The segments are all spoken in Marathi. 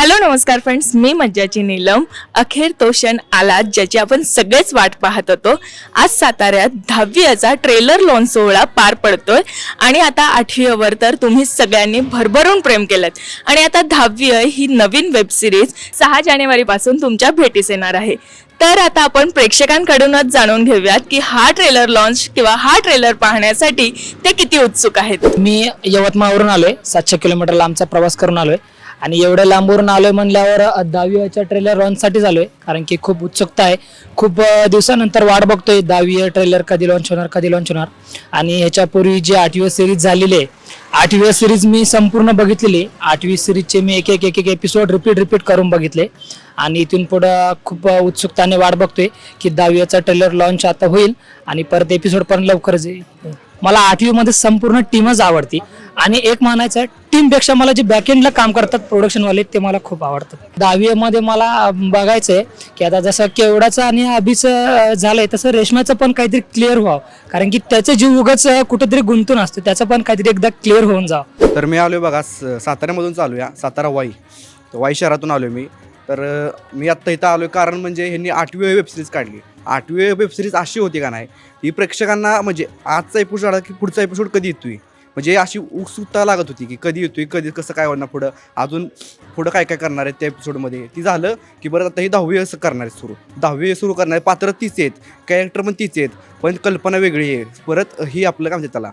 हॅलो नमस्कार फ्रेंड्स मी मज्जाची नीलम. अखेर तो क्षण आला ज्याची आपण सगळेच वाट पाहत होतो. आज साताऱ्यात दहावीचा ट्रेलर लॉन्च सोहळा पार पडतोय. आणि आता आठवीवर तर तुम्ही सगळ्यांनी भरभरून प्रेम केलं आणि आता दहावी ही नवीन वेब सिरीज सहा जानेवारीपासून तुमच्या भेटीस येणार आहे. तर आता आपण प्रेक्षकांकडूनच जाणून घेऊयात की हा ट्रेलर लॉन्च किंवा हा ट्रेलर पाहण्यासाठी ते किती उत्सुक आहेत. मी यवतमाळवरून आलोय. सातशे किलोमीटर लांबचा प्रवास करून आलोय. आणि एवढ्या लांबवरून आलोय म्हणल्यावर दहावीच्या ट्रेलर लॉन्चसाठीच आलोय. कारण की खूप उत्सुकता आहे. खूप दिवसानंतर वाट बघतोय दहावी ट्रेलर कधी लॉन्च होणार कधी लॉन्च होणार. आणि ह्याच्यापूर्वी जी आठवी सिरीज झालेली आहे आठवी सिरीज मी संपूर्ण बघितलेली आठवी सिरीजचे मी एक एक एक एक एपिसोड रिपीट रिपीट करून बघितले. आणि इथून पुढं खूप उत्सुकताने वाट बघतोय की दहावीचा ट्रेलर लॉन्च आता होईल. आणि परत एपिसोड पण लवकरच येईल. मला आठवीमध्ये संपूर्ण टीमच आवडती. आणि एक म्हणायचं टीमपेक्षा मला जे बॅकएंडला काम करतात प्रोडक्शनवाले ते मला खूप आवडतात. दहावीमध्ये मला बघायचं आहे की आता जसं केवडाचं आणि अभिचं झालं झालंय तसं रेशमाचं पण काहीतरी क्लिअर व्हावं. कारण की त्याचे जीव उगाच कुठेतरी गुंतून असतो त्याचं पण काहीतरी एकदा क्लिअर होऊन जावं. तर मी आलो आहे बघा साताऱ्यामधून चालू या सातारा वाई. वाई शहरातून आलो मी. तर मी आत्ता इथं आलो आहे कारण म्हणजे ह्यांनी आठवी वेबसिरीज काढली. आठवी वेबसिरीज अशी होती का नाही ही प्रेक्षकांना म्हणजे आजचा एपिसोड आला की पुढचा एपिसोड कधी येतोय? म्हणजे अशी उत्सुकता लागत होती की कधी येतोय कधी कसं काय होणार पुढं अजून पुढं काय काय करणार आहेत त्या एपिसोडमध्ये ती झालं की बरं आता ही दहावी असं करणार आहे सुरू. दहावी सुरू करणार आहे. पात्र तीच आहेत कॅरेक्टर पण तीच आहेत पण कल्पना वेगळी आहे. परत ही आपलं काय म्हणते त्याला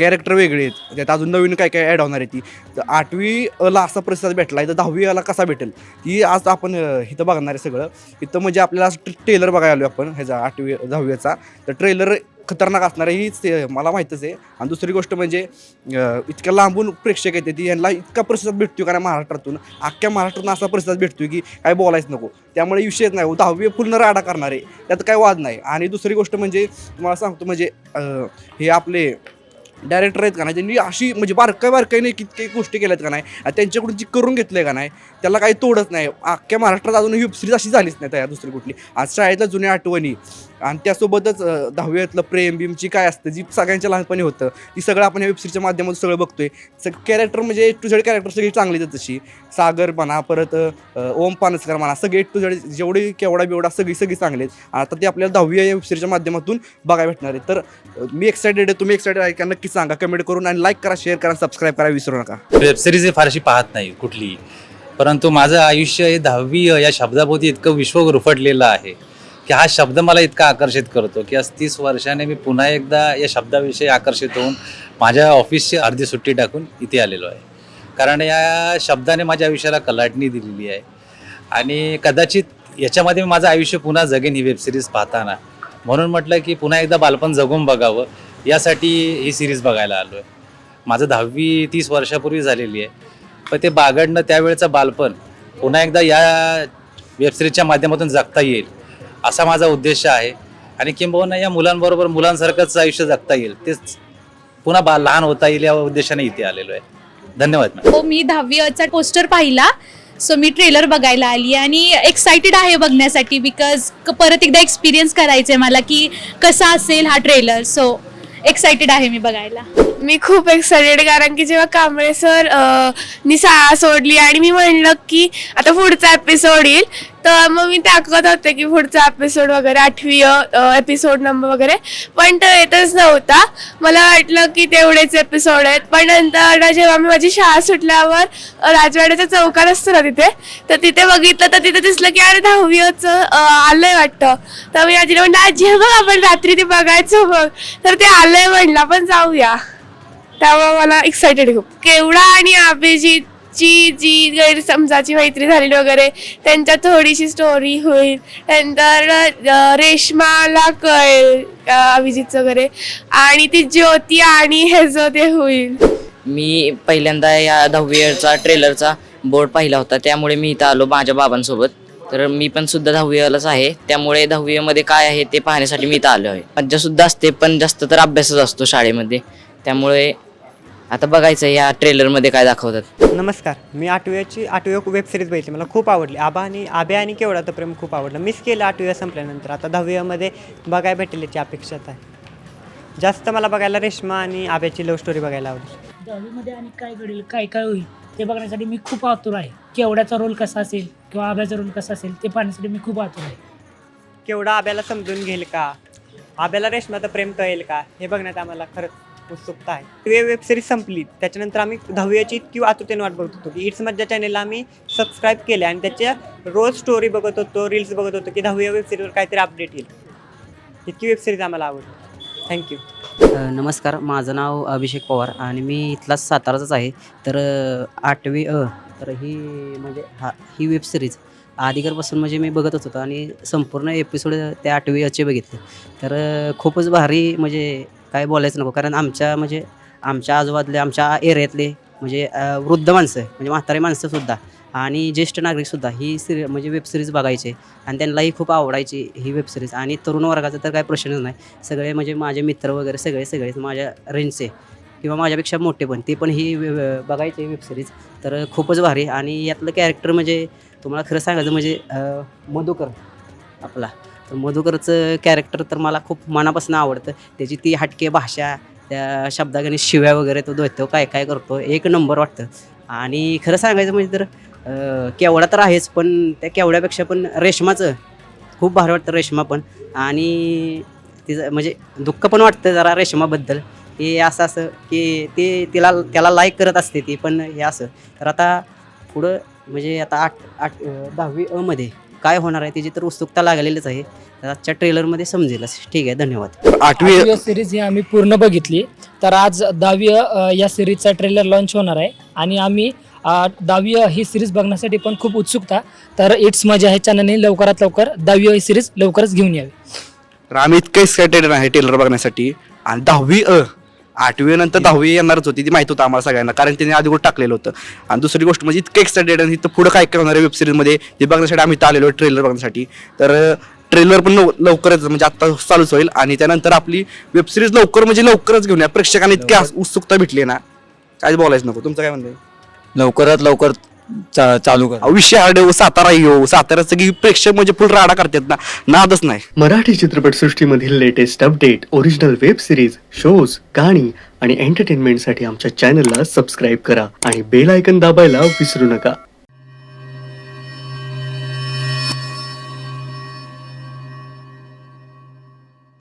कॅरेक्टर वेगळे आहेत. त्यात अजून नवीन काय काय ॲड होणार आहे ती. तर आठवीला असा प्रतिसाद भेटला. आहे तर दहावी ला कसा भेटेल? ती आज आपण इथं बघणार आहे सगळं. इथं म्हणजे आपल्याला ट्रेलर बघायला आलो आपण ह्याचा आठवी दहावीचा. तर ट्रेलर खतरनाक असणार आहे. हीच ते मला माहीतच आहे. आणि दुसरी गोष्ट म्हणजे इतक्या लांबून प्रेक्षक येते ती. यांना इतका प्रतिसाद भेटतो कारण महाराष्ट्रातून? अख्ख्या महाराष्ट्रातून असा प्रतिसाद भेटतो की काय बोलायचं नको. त्यामुळे विषयच नाही. हो, दहावी पूर्ण राडा करणार आहे. त्यात काय वाद नाही. आणि दुसरी गोष्ट म्हणजे तुम्हाला सांगतो म्हणजे हे आपले डायरेक्टर आहेत का नाही? त्यांनी अशी म्हणजे बारकाय बारकाईने कितके गोष्टी केल्यात का नाही? आणि त्यांच्याकडून जी करून घेतलं का नाही त्याला काही तोडच नाही. अख्ख्या महाराष्ट्रात अजून ही सिरीज अशी झालीच नाही तयार दुसरी कुठली. आज शाळेतल्या जुन्या आठवणी आणि त्यासोबतच दहावीतलं प्रेम बिमची काय असतं जी सगळ्यांच्या लहानपणी होतं ती सगळं आपण या वेबसिरीजच्या माध्यमातून सगळं बघतोय. सग कॅरेक्टर म्हणजे ए टू झेड कॅरेक्टर सगळी चांगली आहेत तशी. सागर म्हणा परत ओम पानसकर म्हणा सगळे ए टू झेड जेवढी केवढा बिवडा सगळी सगळी चांगली आहेत. आता ते आपल्याला दहावी या वेबसिरीजच्या माध्यमातून बघायला भेटणार आहे तर मी एक्सायटेड आहे तुम्ही एक्सायटेड आहे का नक्की सांगा कमेंट करून आणि लाईक करा शेअर करा सबस्क्राईब करा विसरू नका. वेबसिरीज हे फारशी पाहत नाही कुठलीही. परंतु माझं आयुष्य हे दहावी या शब्दाभोवती इतकं विश्व रुफटलेलं आहे की हा शब्द मला इतका आकर्षित करतो की आज तीस वर्षाने मी पुन्हा एकदा या शब्दाविषयी आकर्षित होऊन माझ्या ऑफिसची अर्धी सुट्टी टाकून इथे आलेलो आहे. कारण या शब्दाने माझ्या आयुष्याला कलाटणी दिलेली आहे. आणि कदाचित याच्यामध्ये मी माझं आयुष्य पुन्हा जगेन ही वेबसिरीज पाहताना. म्हणून म्हटलं की पुन्हा एकदा बालपण जगून बघावं. यासाठी ही सिरीज बघायला आलो आहे माझं दहावी तीस वर्षापूर्वी झालेली आहे. पण ते बागडणं त्यावेळेचं बालपण पुन्हा एकदा या वेबसिरीजच्या माध्यमातून जगता येईल असा माझा उद्देश आहे. आणि किंबहुना या मुलांबरोबर मुलांसारखंच आयुष्य जगता येईल तेच पुन्हा बा लहान होता येईल या उद्देशाने इथे आलेलो आहे. धन्यवाद मॅम हो मी दहावीचा पोस्टर पाहिला सो मी ट्रेलर बघायला आली आणि एक्सायटेड आहे बघण्यासाठी बिकॉज परत एकदा एक्सपिरियन्स करायचं आहे मला की कसा असेल हा ट्रेलर सो एक्सायटेड आहे मी बघायला. मी खूप एक्सायटेड कारण की जेव्हा कांबळे सर अ, नी शाळा सोडली आणि मी म्हणलं की आता पुढचा एपिसोड येईल तर मग मी टाकत होते की पुढचा एपिसोड वगैरे आठवी एपिसोड नंबर वगैरे. पण तो येतच नव्हता. मला वाटलं की तेवढेच एपिसोड आहेत. पण नंतर जेव्हा मी माझी शाळा सुटल्यावर राजवाड्याचा राजवाड्याच्या चौकात असतो ना तिथे तर तिथे बघितलं तर तिथे दिसलं की अरे दहावीच आलंय वाटतं. तर मी आजीला म्हणलं आजी बघ आपण रात्री ते बघायचं बघ. तर ते आलं म्हणलं पण जाऊया. त्यामुळे मला एक्सायटेड खूप. केवढा आणि अभिजितची जी गैरसमजाची मैत्री झालेली वगैरे त्यांच्यात थोडीशी स्टोरी होईल. नंतर अं, रेश्माला कळेल अं, अभिजितचं वगैरे. आणि ती ज्योती आणि ह्याचं ते होईल. मी पहिल्यांदा या दहावीचा ट्रेलरचा बोर्ड पाहिला होता. त्यामुळे मी इथं आलो माझ्या बाबांसोबत. तर मी पण सुद्धा दहावीलाच आहे. त्यामुळे दहावीमध्ये काय आहे ते पाहण्यासाठी मी इथं आलो आहे. मज्जा सुद्धा असते पण जास्त तर अभ्यासच असतो शाळेमध्ये. त्यामुळे आता बघायचं या ट्रेलरमध्ये काय दाखवतात. नमस्कार मी आठव्याची आठवी वेब सिरीज बघितली. मला खूप आवडली. आबा आणि आब्या आणि केवढा प्रेम खूप आवडलं. मिस केलं आठव्या संपल्यानंतर. आता दहावीमध्ये बघायला भेटेल याची अपेक्षा आहे. जास्त मला बघायला रेश्मा आणि आब्याची लव्ह स्टोरी बघायला आवडेल. दहावीमध्ये आणि काय घडेल काय काय होईल ते बघण्यासाठी मी खूप आतुर आहे. केवड्याचा रोल कसा असेल किंवा आब्याचा रोल कसा असेल ते पाहण्यासाठी मी खूप आतुर आहे. केवढा आब्याला समजून घेईल का? आब्याला रेशमाचं प्रेम कळेल का? हे बघण्यात आम्हाला खरंच उत्सुकता आहे. वे वेब सिरीज संपली. त्याच्यानंतर आम्ही दहावीची इतकी आतुरतेने वाट बघत होतो. की इट्स मज्जा चॅनेलला आम्ही सबस्क्राईब केले आणि त्याच्या रोज स्टोरी बघत होतो रील्स बघत होतो की दहावी वेब सिरीजवर काहीतरी अपडेट येईल. इतकी वेब सिरीज आम्हाला आवडली. थँक्यू नमस्कार. माझं नाव अभिषेक पवार आणि मी इथलाच साताराचाच आहे. तर आठवी अ तर ही म्हणजे हा ही वेब सिरीज आधीकरपासून म्हणजे मी बघतच होतो आणि संपूर्ण एपिसोड त्या आठवी अचे बघितले. तर खूपच भारी म्हणजे काय बोलायचं नको कारण आमच्या म्हणजे आमच्या आजूबाजूले आमच्या एरियातले म्हणजे वृद्ध माणसं म्हणजे म्हातारी माणसंसुद्धा आणि ज्येष्ठ नागरिकसुद्धा ही सिरी म्हणजे वेबसिरीज बघायचे आणि त्यांनाही खूप आवडायची ही वेब सिरीज आणि तरुण वर्गाचा तर काही प्रश्नच नाही. सगळे म्हणजे माझे मित्र वगैरे सगळे सगळेच माझ्या रेंजचे किंवा माझ्यापेक्षा मोठे पण ते पण ही बघायचे वेबसिरीज तर खूपच भारी. आणि यातलं कॅरेक्टर म्हणजे तुम्हाला खरं सांगायचं म्हणजे मधुकर आपला. तर मधुकरचं कॅरेक्टर तर मला खूप मनापासून आवडतं. त्याची ती हटके भाषा त्या शब्दागणी शिव्या वगैरे तो देतो काय काय करतो एक नंबर वाटतं. आणि खरं सांगायचं म्हणजे तर केवडा तर आहेच पण त्या केवड्यापेक्षा पण रेशमाचं खूप भारी वाटतं रेशमा पण. आणि तिचं म्हणजे दुःख पण वाटतं जरा रेशमाबद्दल. की असं असं की ते तिला त्याला लाईक करत असते ती पण हे असं. तर आता पुढं म्हणजे आता आठ आठ अं, दहावी अमध्ये काय होणार आहे त्याची तर उत्सुकता लागलेलीच आहे. तर आजच्या ट्रेलरमध्ये समजेलच. ठीक आहे धन्यवाद. आठवी आठवी सिरीज ही आम्ही पूर्ण बघितली. तर आज दहावी अ, या सिरीजचा ट्रेलर लॉन्च होणार आहे. आणि आम्ही अ, दहावी अ, ही सिरीज बघण्यासाठी पण खूप उत्सुकता. तर इट्स मजा ह्या चॅनलने लवकरात लवकर दहावी ही सिरीज लवकरच घेऊन यावी. तर आम्ही इतकं एक्सायटेड आहे टेलर बघण्यासाठी. आणि दहावी अ आठवी नंतर दहावी येणारच होती ती माहिती होतं आम्हाला सगळ्यांना कारण त्यांनी आधी गोष्ट टाकलेलं होतं. आणि दुसरी गोष्ट म्हणजे इतकं एक्सायटेड आणि इथं पुढं काय काय होणार आहे वेबसिरीजमध्ये ते बघण्यासाठी आम्ही इथं आलेलो ट्रेलर बघण्यासाठी. तर ट्रेलर पण लव- लवकरच म्हणजे आता चालूच होईल आणि त्यानंतर आपली वेबसिरीज लवकर म्हणजे लवकरच घेऊन या. प्रेक्षकांना इतकी उत्सुकता भेटली ना. काय बोलायचं नको. तुमचं काय म्हणणं आहे? लवकरात लवकर चा, चालू करा. विषय हार्ड आहे, सातारा येऊ सातारा सगळी प्रेक्षक म्हणजे फुल राडा करतात ना नादच नाही. Marathi चित्रपटसृष्टीमधील latest update original web series shows गाणी आणि एंटरटेनमेंटसाठी आमच्या चॅनलला सबस्क्राईब करा आणि बेल आयकन दाबायला विसरू नका.